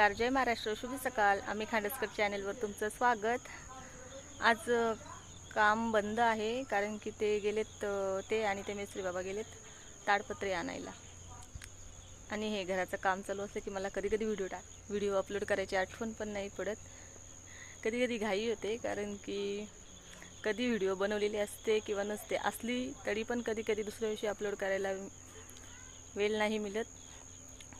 नमस्कार जय महाराष्ट्र. शुभ सकाळ. आम्ही खांडसकर चॅनेलवर तुमचं स्वागत. आज काम बंद आहे कारण की ते गेलेत ते आणि ते मेस्त्री बाबा गेलेत ताडपत्रे आणायला. आणि हे घराचं काम चालू असलं की मला कधी कधी व्हिडिओ टाक व्हिडिओ अपलोड करायची आठवण पण नाही पडत. कधी कधी घाई होते कारण की कधी व्हिडिओ बनवलेली असते किंवा नसते असली तरी पण कधी कधी दुसऱ्या दिवशी अपलोड करायला वेळ नाही मिळत.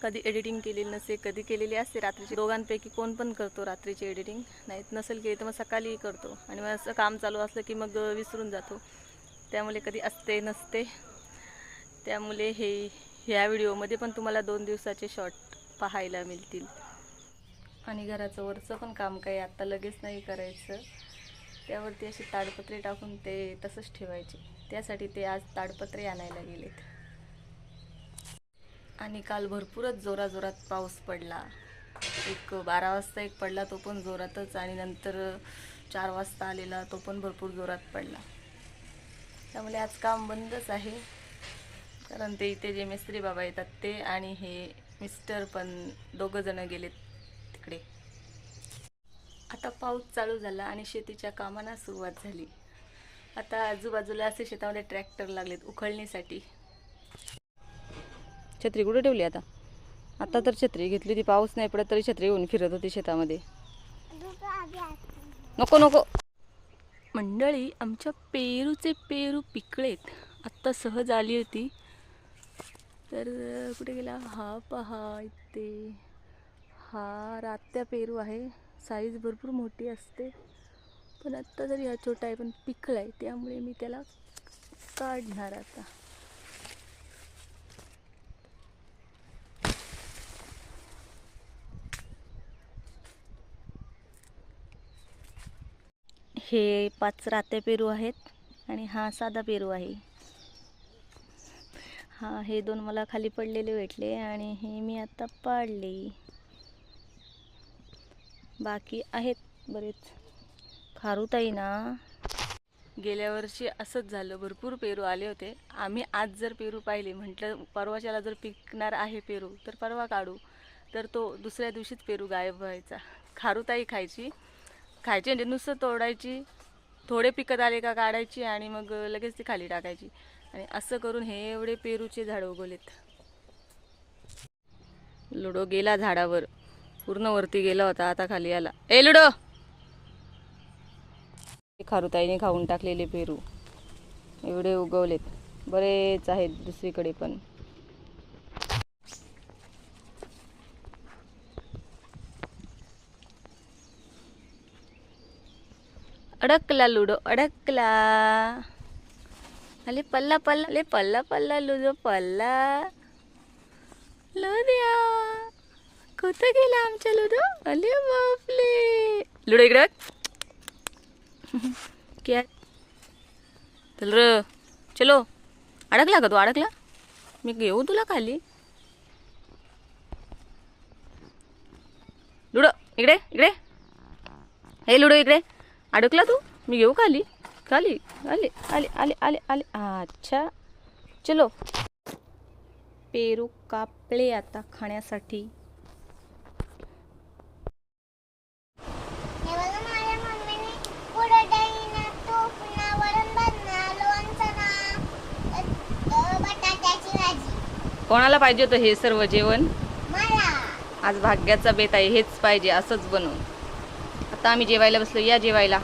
कधी एडिटिंग केलेली नसते कधी केलेली असते रात्रीची. दोघांपैकी कोण पण करतो रात्रीची एडिटिंग नाहीत नसेल केली तर मग सकाळी करतो. आणि मग असं काम चालू असलं की मग विसरून जातो. त्यामुळे कधी असते नसते. त्यामुळे हे ह्या व्हिडिओमध्ये पण तुम्हाला दोन दिवसाचे शॉर्ट पाहायला मिळतील. आणि घराचं वरचं पण काम काही आत्ता लगेच नाही करायचं. त्यावरती अशी ताडपत्रे टाकून ते तसंच ठेवायचे. त्यासाठी ते आज ताडपत्रे आणायला गेलेत. आणि काल भरपूरच जोराजोरात पाऊस पडला. एक बारा वाजता एक पडला तो पण जोरातच आणि नंतर चार वाजता आलेला तो पण भरपूर जोरात पडला. त्यामुळे आज काम बंदच आहे. कारण ते इथे जे मिस्त्री बाबा येतात ते आणि हे मिस्टर पण दोघं जण गेलेत तिकडे. आता पाऊस चालू झाला आणि शेतीच्या कामांना सुरुवात झाली. आता आजूबाजूला असे शेतामध्ये ट्रॅक्टर लागलेत उखळणीसाठी. छत्री कुठे ठेवली आता? आता तर छत्री घेतली ती पाऊस नाही पडत तरी छत्री घेऊन फिरत होती शेतामध्ये. नको नको. मंडळी आमच्या पेरूचे पेरू पिकळेत आत्ता सहज आली होती. तर कुठे गेला? हा पहा इथे. हा रात्या पेरू आहे. साईज भरपूर मोठी असते. पण आत्ता जरी हा छोटा आहे पण पिकला आहे त्यामुळे मी त्याला काढणार आता. हे पाच रात्या पेरू आहेत आणि हा साधा पेरू आहे. हा हे दोन मला खाली पडलेले भेटले आणि हे मी आता पाडले. बाकी आहेत बरेच. खारुताई ना. गेल्या वर्षी असंच झालं. भरपूर पेरू आले होते. आम्ही आज जर पेरू पाहिले म्हटलं परवाच्याला जर पिकणार आहे पेरू तर परवा काढू. तर तो दुसऱ्या दिवशीच पेरू गायब व्हायचा. खारुताई खायची. खायची म्हणजे नुसतं तोडायची थोडे पिकत आले का काढायची आणि मग लगेच ती खाली टाकायची. आणि असं करून हे एवढे पेरूचे झाड उगवलेत. लुडो गेला झाडावर. पूर्ण वरती गेला होता आता खाली आला. ए लुडो! खारुताईने खाऊन टाकलेले पेरू. एवढे उगवलेत. बरेच आहेत दुसरीकडे पण. अडकला लुडो अडकला. अले पल्ला पल्ला. अले पल्ला पल्ला लुडो पल्ला. लुद्या कुठं गेला आमच्या लुडो? अले बापले. लुडो इकडे क्या? चल र. चलो. अडकला का तू? अडकला? मी घेऊ तुला खाली. लुडो इकडे इकडे. हे लुडो इकडे. अडकला तू? मी घेऊ खाली. खाली आले आले आले आले आले अच्छा. चलो. पेरू कापले आता खाण्यासाठी. कोणाला पाहिजे होतं हे सर्व जेवण? मला. आज भाग्याचा बेत आहे हेच पाहिजे असंच बनवून. आता आम्ही जेवायला बसलो या जेवायला.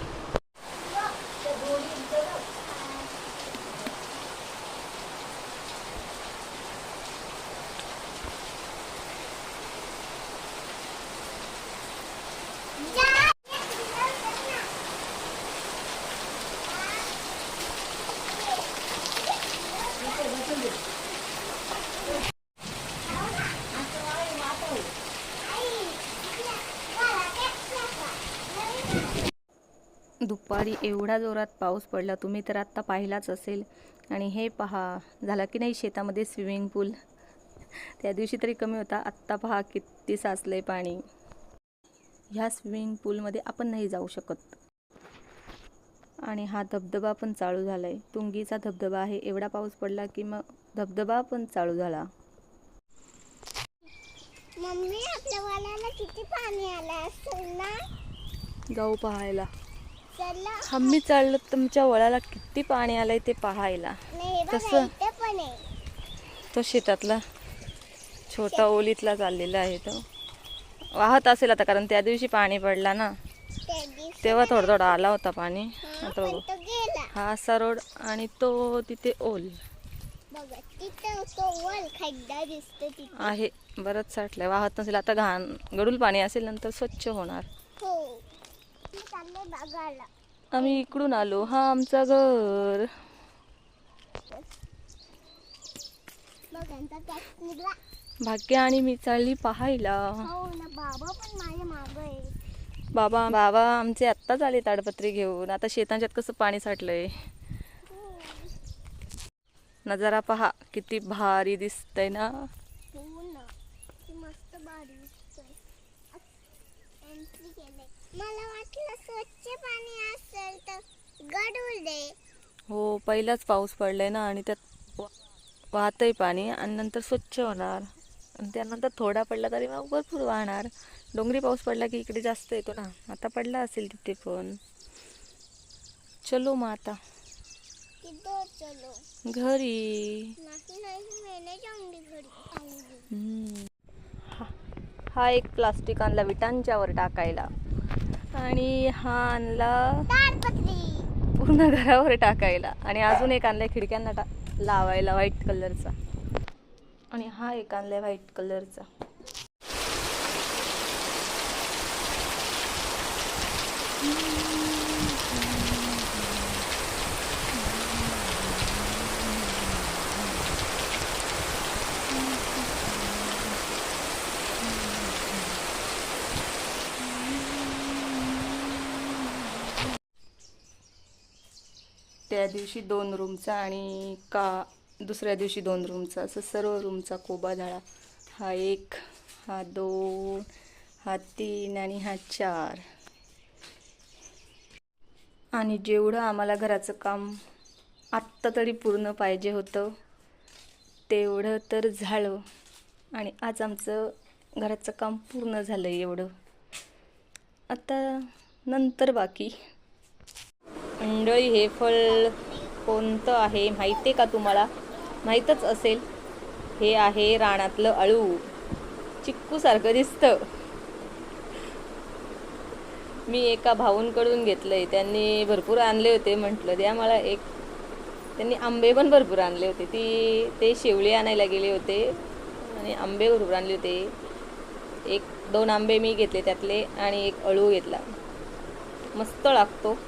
दुपारी एवढा जोरात पाऊस पडला तुम्ही तर आत्ता पाहिलाच असेल. आणि हे पहा झाला की नाही शेतामध्ये स्विमिंग पूल त्या दिवशी तरी कमी होता आत्ता पहा किती साचलंय पाणी. ह्या स्विमिंग पूलमध्ये आपण नाही जाऊ शकत. आणि हा धबधबा पण चालू झाला आहे तुंगीचा धबधबा आहे एवढा पाऊस पडला की मग धबधबा पण चालू झाला. मम्मी आपल्या वाल्याला किती पाणी आलं असेल ना? जाऊ पाहायला. आम्ही चाललो तुमच्या वळाला किती पाणी आलंय ते पाहायला. आहे. तो शेतातला छोटा ओलीतला चाललेला आहे तो. वाहत असेल आता कारण त्या दिवशी पाणी पडला ना. तेव्हा थोडं थोडं आला होता पाणी. हा, आता हा असा रोड आणि तो तिथे ओल. आहे बरंच साठलंय. वाहत नसेल आता घाण गडूल पाणी असेल नंतर स्वच्छ होणार हो मी चालले बघायला आम्ही इकडून आलो. हा आमचा घर. भाग्य आणि मी चालली पाहायला. हो बाबा बाबा बाबा आमचे आत्ताच आले ताडपत्री घेऊन. आता शेतांच्यात कसं पाणी साठलंय? नजारा पहा किती भारी दिसतंय ना? हो मस्त भारी दिसतोय. मला वाटलं स्वच्छ पाणी असेल तर गडूळ दे. हो पहिलाच पाऊस पडलाय ना आणि त्यात वा- वाहतंय पाणी आणि नंतर स्वच्छ होणार. आणि त्यानंतर थोडा पडला तरी मग भरपूर वाहणार. डोंगरी पाऊस पडला की इकडे जास्त येतो ना. आता पडला असेल तिथे पण. चलो मग आता. चलो. घरी. नाही नाही मी नाही जाऊंगी घरी. जाऊंगी हम्म. हा- हा एक प्लास्टिक आणला विटांच्यावर टाकायला. आणि हा आणला पूर्ण घरावर टाकायला. आणि अजून एक आणलाय खिडक्यांना टा लावायला व्हाईट कलरचा आणि हा एक आणलाय व्हाईट कलरचा त्या दिवशी दोन रूमचा आणि का दुसऱ्या दिवशी दोन रूमचा. असं सर्व रूमचा कोबा झाला हा एक हा दोन हा तीन आणि हा चार. आणि जेवढं आम्हाला घराचं काम आत्ता तरी पूर्ण पाहिजे होतं तेवढं तर झालं. आणि आज आमचं घराचं काम पूर्ण झालं एवढं. आता नंतर बाकी. मंडळी हे फळ कोणतं आहे माहिती आहे का तुम्हाला? माहीतच असेल. हे आहे रानातलं अळू. चिक्कूसारखं दिसतं. मी एका भाऊंकडून घेतलंय. त्यांनी भरपूर आणले होते म्हटलं द्या मला एक. त्यांनी आंबे पण भरपूर आणले होते. ती ते शेवळे आणायला गेले होते आणि आंबे भरपूर आणले होते. एक दोन आंबे मी घेतले त्यातले आणि एक अळू घेतला. मस्त लागतो.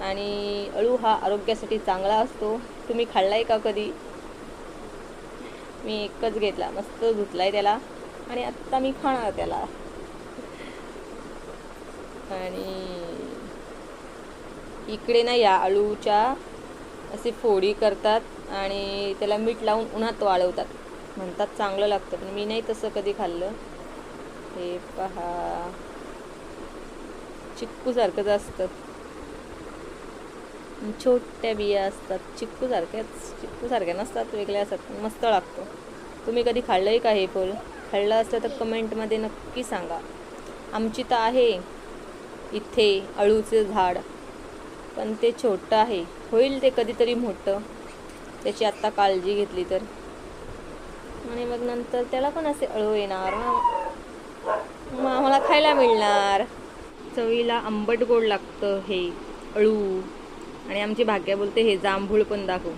आणि अळू हा आरोग्यासाठी चांगला असतो. तुम्ही खाल्लाय का कधी? मी एकच घेतला. मस्त धुतलाय त्याला. आणि आत्ता मी खाणार त्याला. आणि इकडे ना या अळूच्या असे फोडी करतात आणि त्याला मीठ लावून उन्हात वाळवतात. म्हणतात चांगलं लागतं पण मी नाही तसं कधी खाल्लं. हे पहा. चिक्कूसारखंच असतं. छोट्या बिया असतात चिक्कूसारख्याच चिक्कूसारख्या नसतात वेगळ्या असतात मस्त लागतो. तुम्ही कधी खाल्लं आहे का हे फळ? खाल्लं असतं तर कमेंटमध्ये नक्की सांगा. आमची तर आहे इथे अळूचं झाड पण ते छोटं आहे. होईल ते कधीतरी मोठं. त्याची आत्ता काळजी घेतली तर. आणि मग नंतर त्याला पण असे अळू येणार. मग आम्हाला खायला मिळणार. चवीला आंबट गोड लागतं हे अळू. आणि आमची भाग्या बोलते हे जांभूळ पण दाखव.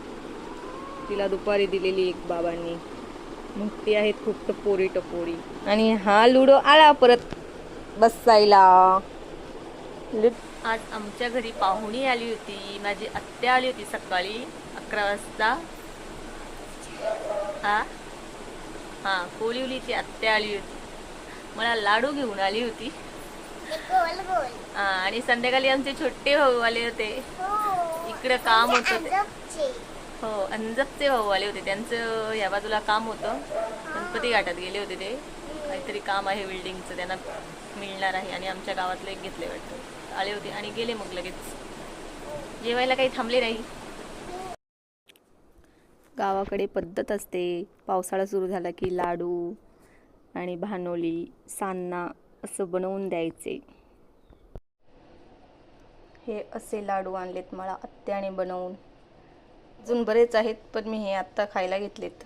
तिला दुपारी दिलेली एक बाबांनी. मोठी आहेत खूप टपोरी टपोरी. आणि हा लुडो आला परत बसायला. आज आमच्या घरी पाहुणी आली होती. माझी आत्या आली होती सकाळी अकरा वाजता. हा? हा कोलिवलीची आत्या आली होती. मला लाडू घेऊन आली होती. ते गोल गोल. हा, आणि संध्याकाळी आमचे छोटे भाऊ आले होते. हो. इकडं काम होतं. हो अंजपचे भाऊ आले होते. त्यांचं या बाजूला काम होतं. गणपती घाटात गेले होते ते. काहीतरी काम आहे बिल्डिंगचं त्यांना मिळणार आहे. आणि आमच्या गावातलं एक घेतले वाटतं. आले होते आणि गेले मग लगेच. जेवायला काही थांबले नाही. गावाकडे पद्धत असते. पावसाळा सुरू झाला की लाडू आणि भानोली सान्ना असं बनवून द्यायचे. हे असे लाडू आणलेत मला आत्याने बनवून. अजून बरेच आहेत पण मी हे आत्ता खायला घेतलेत.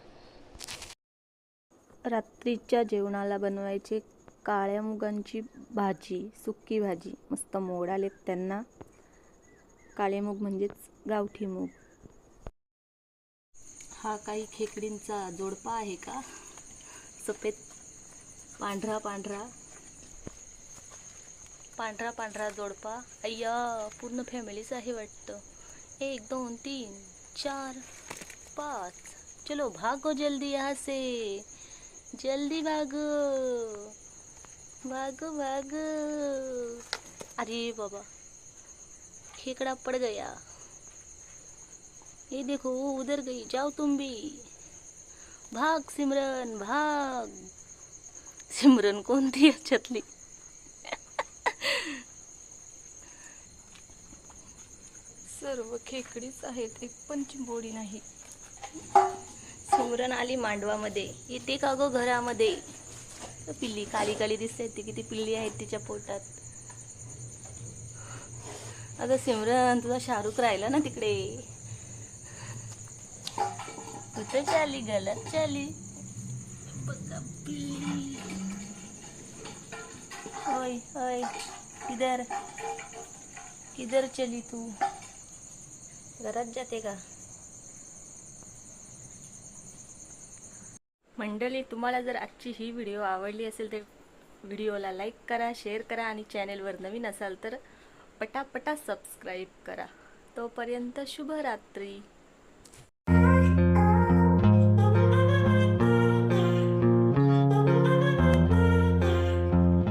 रात्रीच्या जेवणाला बनवायचे काळ्या मुगांची भाजी सुक्की भाजी मस्त मोड आलेत त्यांना. काळे मूग म्हणजेच गावठी मूग. हा काही खेकडींचा जोडपा आहे का? सफेद पांढरा पांढरा पांढरा पांढरा जोडपा. अय्या पूर्ण फॅमिलीच आहे वाटतं. एक दोन तीन चार पाच. चलो भागो जल्दी यहाँ से. जल्दी भागो. भागो भागो. अरे बाबा खेकड़ा पड़ गया. ये देखो वो उधर गई. जाओ तुम भी. भाग सिमरन भाग. सिमरन कोणती याच्यातली सर्व खेकडीच आहेत एक पण चिंबोडी नाही. सिमरन आली मांडवामध्ये. येते का गो घरामध्ये? पिल्ली काली काली दिसते ती किती पिल्ली आहेत तिच्या पोटात. अगं सिमरन तुझा शाहरुख राहिला ना तिकडे? कुठं चाली गलत चाली. बघा पिल्ली. होय होय. किधर किधर चली तू? घरात जाते का? मंडळी तुम्हाला जर आजची ही व्हिडिओ आवडली असेल तर व्हिडिओला लाईक करा शेअर करा आणि चॅनेलवर नवीन असाल तर पटापटा सबस्क्राईब करा. तोपर्यंत शुभरात्री.